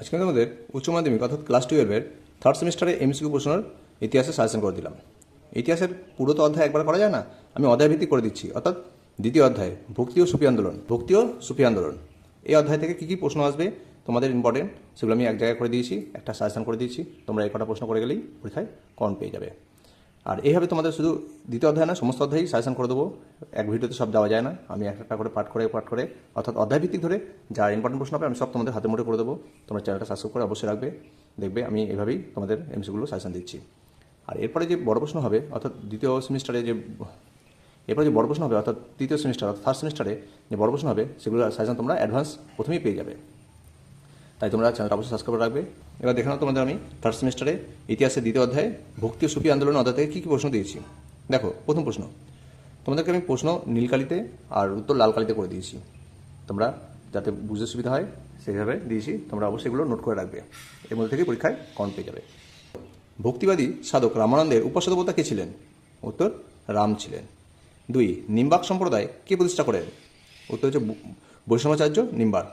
আজকে আমাদের উচ্চ মাধ্যমিক অর্থাৎ ক্লাস টুয়েলভের থার্ড সেমিস্টারে এমসিকিউ প্রশ্নের ইতিহাসে সাজেশন করে দিলাম। ইতিহাসের পুরো তো অধ্যায় একবার করা যায় না? আমি অধ্যায় ভিত্তিক করে দিচ্ছি, অর্থাৎ দ্বিতীয় অধ্যায়, ভক্তি ও সুফি আন্দোলন। ভক্তি ও সুফি আন্দোলন। এই অধ্যায় থেকে কী কী প্রশ্ন আসবে তোমাদের ইম্পর্টেন্ট সেগুলো আমি এক জায়গায় করে দিয়েছি, একটা সাজেশন করে দিয়েছি, তোমরা এই কটা প্রশ্ন করে গেলেই পরীক্ষায় কন পেয়ে যাবে। আর এইভাবে তোমাদের শুধু দ্বিতীয় অধ্যায় না, সমস্ত অধ্যায়ই সাজেশন করে দেবো। এক ভিডিওতে সব দেওয়া যায় না। আমি একটা করে পাঠ করে পাঠ করে, অর্থাৎ অধ্যায় ভিত্তিক ধরে যা ইম্পর্টেন্ট প্রশ্ন হবে, আমি সব তোমাদের হাতে মুঠে করে দেবো। তোমরা চ্যানেলটা সাবস্ক্রাইব করে অবশ্যই রাখবে। দেখবে আমি এভাবেই তোমাদের এমসিগুলো সাজেশন দিচ্ছি। আর এরপরে যে বড় প্রশ্ন হবে, অর্থাৎ দ্বিতীয় সেমিস্টারে যে, এরপরে যে বড় প্রশ্ন হবে, অর্থাৎ তৃতীয় সেমিস্টার অর্থাৎ ফার্স্ট সেমিস্টারে যে বড় প্রশ্ন হবে সেগুলো সাজেশন তোমরা অ্যাডভান্স প্রথমেই পেয়ে যাবে। তাই তোমরা চ্যানেলটা অবশ্যই সাবস্ক্রাইব করে রাখবে। এবার দেখে নাও তোমাদের আমি থার্ড সেমিস্টারে ইতিহাসের দ্বিতীয় অধ্যায়ে ভক্তি ও সুফি আন্দোলন অধ্যায় থেকে কী কী প্রশ্ন দিয়েছি। দেখো, প্রথম প্রশ্ন। তোমাদেরকে আমি প্রশ্ন নীলকালিতে আর উত্তর লাল কালিতে করে দিয়েছি। তোমরা যাতে বুঝতে সুবিধা হয়, সেইভাবে দিয়েছি। তোমরা অবশ্যই এগুলো নোট করে রাখবে। এর মধ্যে থেকে পরীক্ষায় কম পেয়ে যাবে। ভক্তিবাদী সাধক রামানন্দের উপাস্য দেবতা কে ছিলেন? উত্তর, রাম ছিলেন। দুই, নিম্বাক সম্প্রদায় কে প্রতিষ্ঠা করেন? উত্তর হচ্ছে বৈষ্ণবাচার্য নিম্বার্ক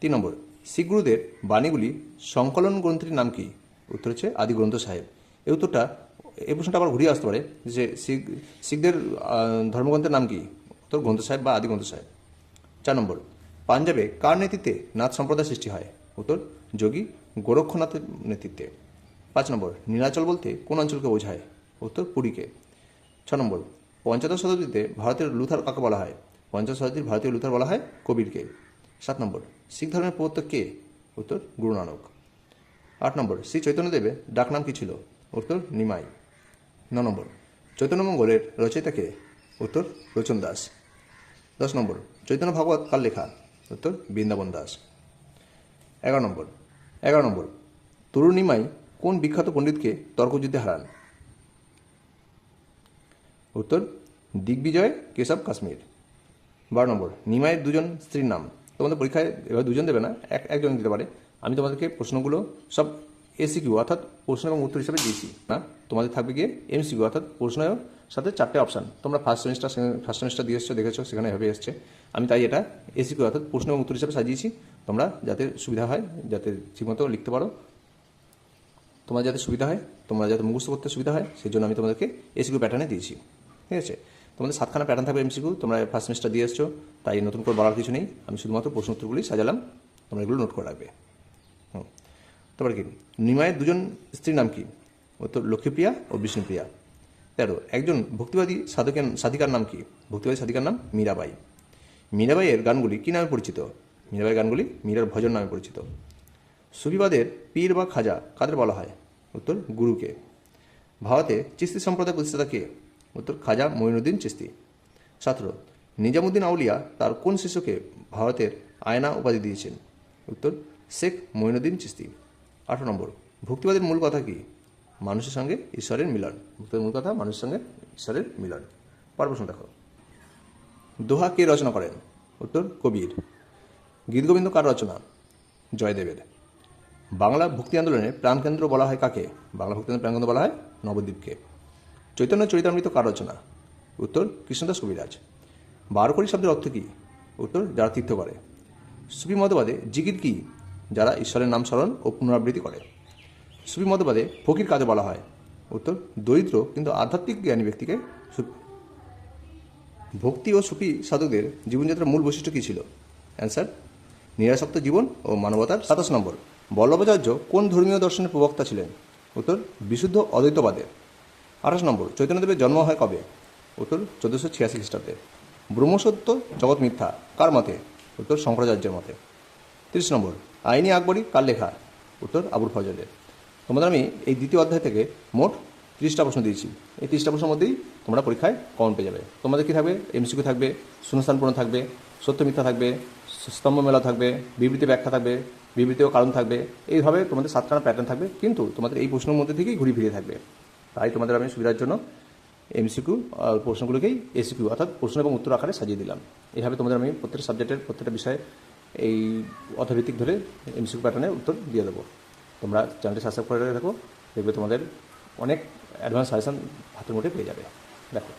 তিন নম্বর শিখ গুরুদের বাণীগুলি সংকলন গ্রন্থটির নাম কি? উত্তর হচ্ছে আদি গ্রন্থ সাহেব। এই উত্তরটা, এই প্রশ্নটা আবার ঘুরিয়ে আসতে পারে যে শিখ শিখদের ধর্মগ্রন্থের নাম কি? উত্তর গ্রন্থ সাহেব বা আদি গ্রন্থ সাহেব। চার নম্বর, পাঞ্জাবে কার নেতৃত্বে নাথ সম্প্রদায় সৃষ্টি হয়? উত্তর, যোগী গোরক্ষনাথের নেতৃত্বে। পাঁচ নম্বর, নীলাচল বলতে কোন অঞ্চলকে বোঝায়? উত্তর, পুরীকে। ছ নম্বর, পঞ্চদশ শতাব্দীতে ভারতের লুথার কাকে বলা হয়? পঞ্চদশ শতাব্দীর ভারতীয় লুথার বলা হয় কবিরকে। সাত নম্বর, শিখ ধর্মের প্রবর্তক কে? উত্তর, গুরু নানক। আট নম্বর, শ্রী চৈতন্যদেবের ডাকনাম কি ছিল? উত্তর, নিমাই। ন নম্বর চৈতন্যমঙ্গলের রচয়িতা কে? উত্তর, রোচন দাস। দশ নম্বর, চৈতন্য ভাগবত কার লেখা? উত্তর, বৃন্দাবন দাস। এগারো নম্বর এগারো নম্বর, তরুণ নিমাই কোন বিখ্যাত পণ্ডিতকে তর্কযুদ্ধে হারান? উত্তর, দিগ্বিজয় কেশব কাশ্মীর। বারো নম্বর, নিমাইয়ের দুজন স্ত্রীর নাম। তোমাদের পরীক্ষায় এবার দুজন দেবে না, এক, একজন দিতে পারে। আমি তোমাদেরকে প্রশ্নগুলো সব এসিকিউ অর্থাৎ প্রশ্ন এবং উত্তর হিসাবে দিয়েছি। না, তোমাদের থাকবে গিয়ে এমসিকিউ অর্থাৎ প্রশ্নের সাথে চারটে অপশান। তোমরা ফার্স্ট সেমিস্টার ফার্স্ট সেমিস্টার দিয়ে এসছো, দেখেছ, সেখানে এভাবে এসছে। আমি তাই এটা এসিকিউ অর্থাৎ প্রশ্ন এবং উত্তর হিসাবে সাজিয়েছি। তোমরা যাতে সুবিধা হয়, যাতে ঠিকমতো লিখতে পারো। তোমার যাতে সুবিধা হয়, তোমরা যাতে মুখস্থ করতে সুবিধা হয় সেই জন্য আমি তোমাদেরকে এসিকিউ প্যাটার্নে দিয়েছি। ঠিক আছে? তোমাদের সাতখানা প্যাটার্ন থাকবে এমসিকিউ তোমরা ফার্স্ট সেমিস্টার দিয়ে এসছো, তাই নতুন করে বলার কিছু নেই। আমি শুধুমাত্র প্রশ্ন উত্তরগুলি সাজালাম, তোমরা এগুলো নোট করে রাখবে। হুম। তারপরে কি? নিমায়ের দুজন স্ত্রীর নাম কি? উত্তর লক্ষ্মীপ্রিয়া ও বিষ্ণুপ্রিয়া। তেরো, একজন ভক্তিবাদী সাধকের, সাধিকার নাম কি? ভক্তিবাদী সাধিকার নাম মীরাবাই। মীরাবাইয়ের গানগুলি কী নামে পরিচিত? মীরাবাইয়ের গানগুলি মীরার ভজন নামে পরিচিত। সুফিবাদের পীর বা খাজা কাদের বলা হয়? উত্তর, গুরুকে। ভারতে চিস্তি সম্প্রদায় প্রতিষ্ঠাতা কে? উত্তর খাজা মঈনুদ্দিন চিস্তি। সতেরো নিজামুদ্দিন আউলিয়া তার কোন শিশুকে ভারতের আয়না উপাধি দিয়েছেন? উত্তর, শেখ মঈনুদ্দিন চিস্তি। আঠারো নম্বর, ভক্তিবাদের মূল কথা কি? মানুষের সঙ্গে ঈশ্বরের মিলন। ভক্তিবাদের মূল কথা, মানুষের সঙ্গে ঈশ্বরের মিলন। পর প্রশ্ন দেখো। দোহা কে রচনা করেন? উত্তর, কবির। গীতগোবিন্দ কার রচনা? জয়দেবের। বাংলা ভক্তি আন্দোলনের প্রাণকেন্দ্র বলা হয় কাকে? বাংলা ভক্তি প্রাণকেন্দ্র বলা হয় নবদ্বীপকে। চৈতন্য চরিতামৃত কার রচনা? উত্তর কৃষ্ণদাস কবিরাজ। বারোকরি শব্দের অর্থ কী? উত্তর যারা তীর্থ করে সুফি মতবাদে জিকির কি? যারা ঈশ্বরের নাম স্মরণ ও পুনরাবৃত্তি করে। সুফি মতবাদে ফকির কাজে বলা হয়? উত্তর দরিদ্র কিন্তু আধ্যাত্মিক জ্ঞানী ব্যক্তিকে ভক্তি ও সুফি সাধকদের জীবনযাত্রার মূল বৈশিষ্ট্য কী ছিল? অ্যান্সার, নিরাসক্ত জীবন ও মানবতার সাতাশ নম্বর। বল্লভাচার্য কোন ধর্মীয় দর্শনের প্রবক্তা ছিলেন? উত্তর বিশুদ্ধ অদ্বৈতবাদের আঠাশ নম্বর চৈতন্যদেবের জন্ম হয় কবে? উত্তর চোদ্দোশো ছিয়াশি খ্রিস্টাব্দে। ব্রহ্মসত্য জগৎ মিথ্যা, কার মতে? উত্তর শঙ্করাচার্যের মতে। তিরিশ নম্বর, আইনি আকবরী কার লেখা? উত্তর আবুল ফজলের। তোমাদের আমি এই দ্বিতীয় অধ্যায় থেকে মোট তিরিশটা প্রশ্ন দিয়েছি। এই তিরিশটা প্রশ্নের মধ্যেই তোমরা পরীক্ষায় কমন পেয়ে যাবে। তোমাদের কী থাকবে? এমসিকিউ থাকবে, শূন্যস্থান পূরণ থাকবে, সত্য মিথ্যা থাকবে, স্তম্ভ মেলা থাকবে, বিবৃতি ব্যাখ্যা থাকবে বিবৃতি ও কারণ থাকবে। এইভাবে তোমাদের সাতখানা প্যাটার্ন থাকবে, কিন্তু তোমাদের এই প্রশ্নের মধ্যে থেকেই ঘুরে ফিরে থাকবে। তাই তোমাদের আমি সুবিধার জন্য এমসিকিউ প্রশ্নগুলোকেই এসিকিউ অর্থাৎ প্রশ্ন এবং উত্তর আকারে সাজিয়ে দিলাম। এইভাবে তোমাদের আমি প্রত্যেকটা সাবজেক্টের প্রত্যেকটা বিষয়ে এই অর্থভিত্তিক ধরে এমসিকিউ প্যাটার্নে উত্তর দিয়ে দেবো। তোমরা চ্যানেলটি সাবস্ক্রাইব করে রাখো দেখবে তোমাদের অনেক অ্যাডভান্স সাজেশন হাতের মুঠে পেয়ে যাবে। দেখো।